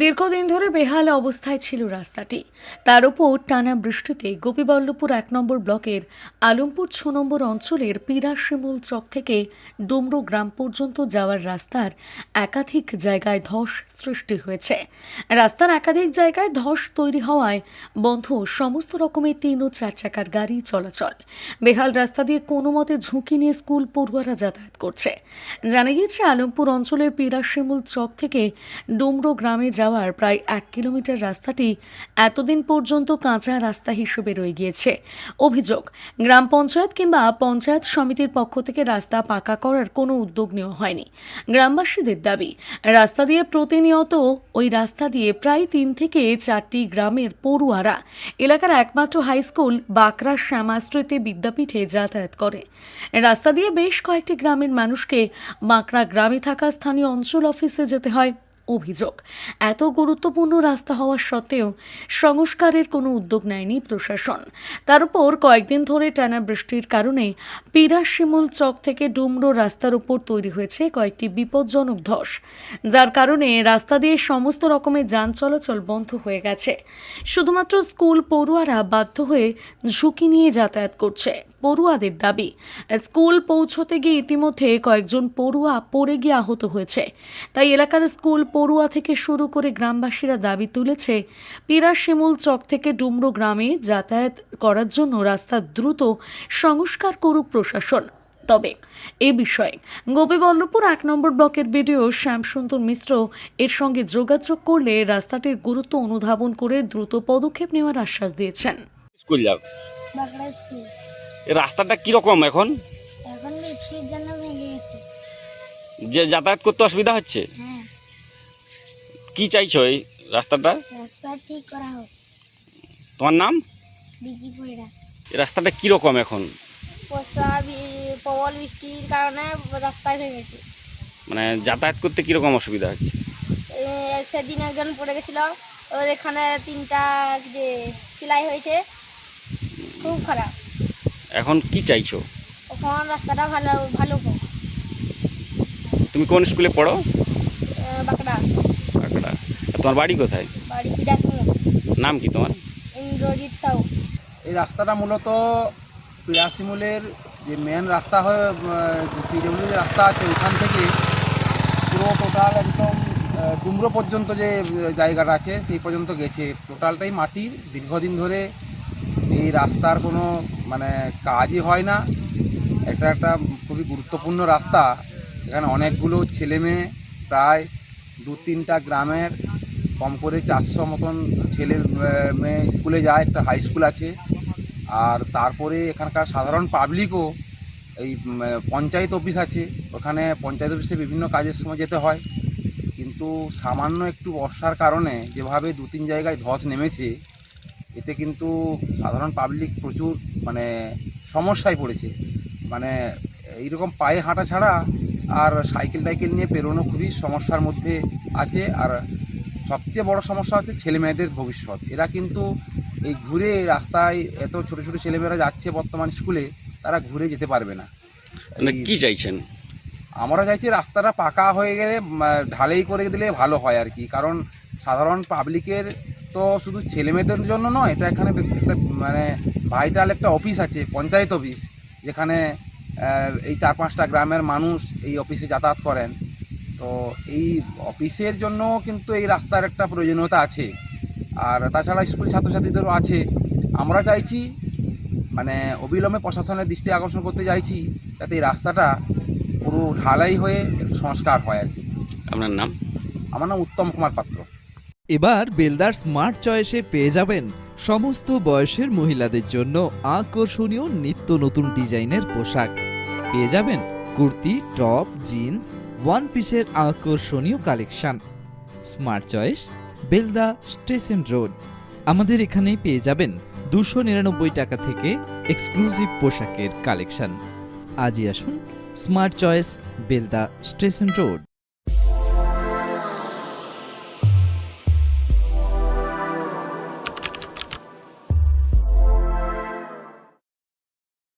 দীর্ঘদিন ধরে বেহাল অবস্থায় ছিল রাস্তাটি। তার উপর টানা বৃষ্টিতে গোপীবল্লভপুর এক নম্বর ব্লকের আলমপুর ছ নম্বর অঞ্চলের পিরাশিমুল চক থেকে ডুমরো গ্রাম পর্যন্ত যাওয়ার রাস্তার একাধিক জায়গায় ধস সৃষ্টি হয়েছে। রাস্তার একাধিক জায়গায় ধস তৈরি হওয়ায় বন্ধ সমস্ত রকমের তিন ও চার চাকার গাড়ি চলাচল। বেহাল রাস্তা দিয়ে কোনো মতে ঝুঁকি নিয়ে স্কুল পড়ুয়ারা যাতায়াত করছে। জানা গিয়েছে, আলমপুর অঞ্চলের পিরাশিমুল চক থেকে ডুমরো গ্রামে যাওয়ার প্রায় এক কিলোমিটার রাস্তাটি এতদিন পর্যন্ত কাঁচা রাস্তা হিসেবে রয়ে গিয়েছে। অভিযোগ, গ্রাম পঞ্চায়েত কিংবা পঞ্চায়েত সমিতির পক্ষ থেকে রাস্তা পাকা করার কোনো উদ্যোগ নেওয়া হয়নি। গ্রামবাসীদের দাবি, রাস্তা দিয়ে প্রতিনিয়ত ওই রাস্তা দিয়ে প্রায় তিন থেকে চারটি গ্রামের পড়ুয়ারা, এলাকার একমাত্র হাই স্কুল বাঁকড়া শ্যামাস্মৃতি বিদ্যাপীঠে যাতায়াত করে। রাস্তা দিয়ে বেশ কয়েকটি গ্রামের মানুষকে বাঁকড়া গ্রামে থাকা স্থানীয় অঞ্চল অফিসে যেতে হয়। অভিযোগ। এত গুরুত্বপূর্ণ রাস্তা হওয়া সত্ত্বেও সংস্কারের কোনো উদ্যোগ নেয়নি প্রশাসন। তার উপর কয়েকদিন ধরে টানা বৃষ্টির কারণে পিরাশিমুল চক থেকে ডুমরো রাস্তার উপর তৈরি হয়েছে কয়েকটি বিপজ্জনক ধস। যার কারণে রাস্তা দিয়ে সমস্ত রকমের যান চলাচল বন্ধ হয়ে গেছে। শুধুমাত্র স্কুল পড়ুয়ারা বাধ্য হয়ে ঝুঁকি নিয়ে যাতায়াত করছে। পড়ুয়াদের দাবি। স্কুল পৌঁছতে গিয়ে ইতিমধ্যে কয়েকজন পড়ুয়া পড়ে গিয়ে আহত হয়েছে। তাই এলাকার স্কুল পড়ুয়া থেকে শুরু করে গ্রামবাসীরা দাবি তুলেছে পিরাশিমুল চক থেকে ডুমরো গ্রামে যাতায়াত করার জন্য রাস্তা দ্রুত সংস্কার করুক প্রশাসন। তবে এ বিষয়ে গোপীবল্লভপুর এক নম্বর ব্লকের বিডিও শ্যামসুন্দর মিশ্র এর সঙ্গে যোগাযোগ করলে রাস্তাটির গুরুত্ব অনুধাবন করে দ্রুত পদক্ষেপ নেওয়ার আশ্বাস দিয়েছেন। স্কুল। রাস্তাটা কীরকম এখন? এখন বৃষ্টির জন্য ভেঙে গেছে। যে যাতায়াত করতে অসুবিধা হচ্ছে? হ্যাঁ। কি চাইছো এই রাস্তাটা? রাস্তা ঠিক করা হোক। তোমার নাম? বিকি পয়রা এই রাস্তাটা কীরকম এখন? বর্ষা বি- প্রবল বৃষ্টির কারণে রাস্তায় ভেঙেছে মানে যাতায়াত করতে কীরকম অসুবিধা হচ্ছে? এ, সেদিন একজন পড়ে গেছিল। ওর এখানে তিনটা যে সেলাই হয়েছে খুব খারাপ। এখন কি চাইছো? ওখান রাস্তাটা ভালো ভালো হোক। তুমি কোন স্কুলে পড়ো? বাঁকড়া। কাকড়া তোমার বাড়ি কোথায়? বাড়ি পিডাসমুল নাম কি তোমার? ইন্দ্রজিৎ সাউ। এই রাস্তাটা মূলত পিরাসিমুলের যে মেন রাস্তা হয়ে পিডব্লিউ যে রাস্তা আছে ওখান থেকে পুরো টোটাল একদম আহ, ডুমরো পর্যন্ত যে আহ, জায়গাটা আছে সেই পর্যন্ত গেছে। টোটালটাই মাটির। দীর্ঘদিন ধরে এই রাস্তার কোনো মানে কাজই হয় না। এটা একটা খুবই গুরুত্বপূর্ণ রাস্তা। এখানে অনেকগুলো ছেলে মেয়ে প্রায় দু তিনটা গ্রামের, কম করে চারশো মতন ছেলে মেয়ে স্কুলে যায়, একটা হাই স্কুল আছে। আর তারপরে এখানকার সাধারণ পাবলিকও এই পঞ্চায়েত অফিস আছে। ওখানে পঞ্চায়েত অফিসে বিভিন্ন কাজের সময় যেতে হয়। কিন্তু সামান্য একটু বর্ষার কারণে যেভাবে দু তিন জায়গায় ধস নেমেছে এতে কিন্তু সাধারণ পাবলিক প্রচুর মানে সমস্যায় পড়েছে। মানে এইরকম পায়ে হাঁটা ছাড়া আর সাইকেল টাইকেল নিয়ে পেরোনো খুবই সমস্যার মধ্যে আছে। আর সবচেয়ে বড় সমস্যা হচ্ছে ছেলে মেয়েদের ভবিষ্যৎ। এরা কিন্তু এই ঘুরে রাস্তায় এত ছোট ছোট ছেলেমেয়েরা যাচ্ছে বর্তমান স্কুলে তারা ঘুরে যেতে পারবে না। মানে কি চাইছেন? আমরা চাইছি রাস্তাটা পাকা হয়ে গেলে ঢালাই করে দিলে ভালো হয় আর কি। কারণ সাধারণ পাবলিকের তো শুধু ছেলেমেয়েদের জন্য নয় এটা এখানে একটা মানে ভাইটাল একটা অফিস আছে পঞ্চায়েত অফিস যেখানে এই চার পাঁচটা গ্রামের মানুষ এই অফিসে যাতায়াত করেন। তো এই অফিসের জন্য কিন্তু এই রাস্তার একটা প্রয়োজনীয়তা আছে। আর তাছাড়া স্কুল ছাত্রছাত্রীদেরও আছে। আমরা চাইছি মানে অবিলম্বে প্রশাসনের দৃষ্টি আকর্ষণ করতে চাইছি যাতে এই রাস্তাটা পুরো ঢালাই হয়ে একটু সংস্কার হয় আর কি। আপনার নাম? আমার নাম উত্তম কুমার পাত্র। এবার বেলদার স্মার্ট চয়েসে পেয়ে যাবেন সমস্ত বয়সের মহিলাদের জন্য আকর্ষণীয় নিত্য নতুন ডিজাইনের পোশাক। পেয়ে যাবেন কুর্তি, টপ, জিন্স ওয়ান পিসের আকর্ষণীয় collection. Smart choice, Belda station road. আমাদের এখানেই পেয়ে যাবেন দুশো নিরানব্বই টাকা থেকে এক্সক্লুসিভ পোশাকের কালেকশন। আজই আসুন smart choice, Belda station road.